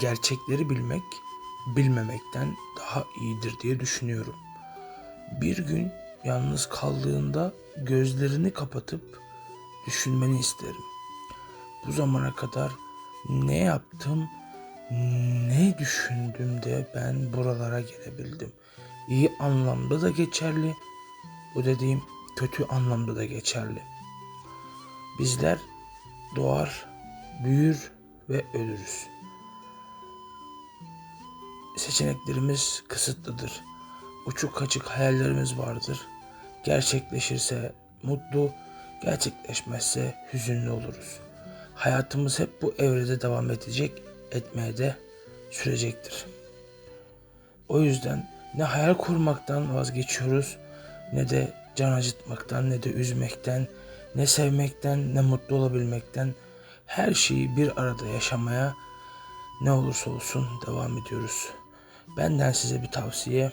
gerçekleri bilmek bilmemekten daha iyidir diye düşünüyorum. Bir gün yalnız kaldığında gözlerini kapatıp düşünmeni isterim. Bu zamana kadar ne yaptım, ne düşündüm de ben buralara gelebildim. İyi anlamda da geçerli, bu dediğim kötü anlamda da geçerli. Bizler doğar, büyür ve ölürüz. Seçeneklerimiz kısıtlıdır. Uçuk kaçık hayallerimiz vardır. Gerçekleşirse mutlu, gerçekleşmezse hüzünlü oluruz. Hayatımız hep bu evrede devam edecek, etmeye de sürecektir. O yüzden ne hayal kurmaktan vazgeçiyoruz ne de can acıtmaktan ne de üzmekten ne sevmekten ne mutlu olabilmekten her şeyi bir arada yaşamaya ne olursa olsun devam ediyoruz. Benden size bir tavsiye.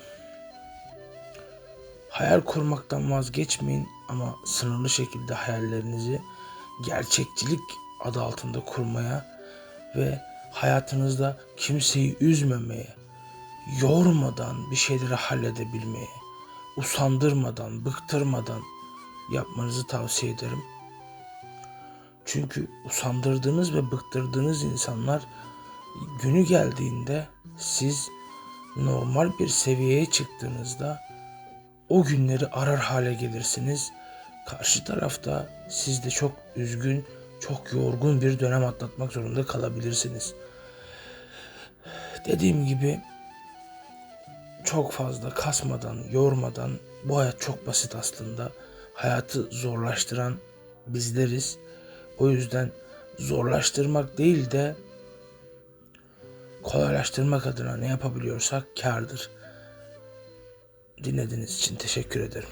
Hayal kurmaktan vazgeçmeyin ama sınırlı şekilde hayallerinizi gerçekçilik adı altında kurmaya ve hayatınızda kimseyi üzmemeye, yormadan bir şeyleri halledebilmeye, usandırmadan, bıktırmadan yapmanızı tavsiye ederim. Çünkü usandırdığınız ve bıktırdığınız insanlar günü geldiğinde siz normal bir seviyeye çıktığınızda o günleri arar hale gelirsiniz. Karşı tarafta siz de çok üzgün, çok yorgun bir dönem atlatmak zorunda kalabilirsiniz. Dediğim gibi çok fazla kasmadan, yormadan bu hayat çok basit aslında. Hayatı zorlaştıran bizleriz. O yüzden zorlaştırmak değil de kolaylaştırmak adına ne yapabiliyorsak kârdır. Dinlediğiniz için teşekkür ederim.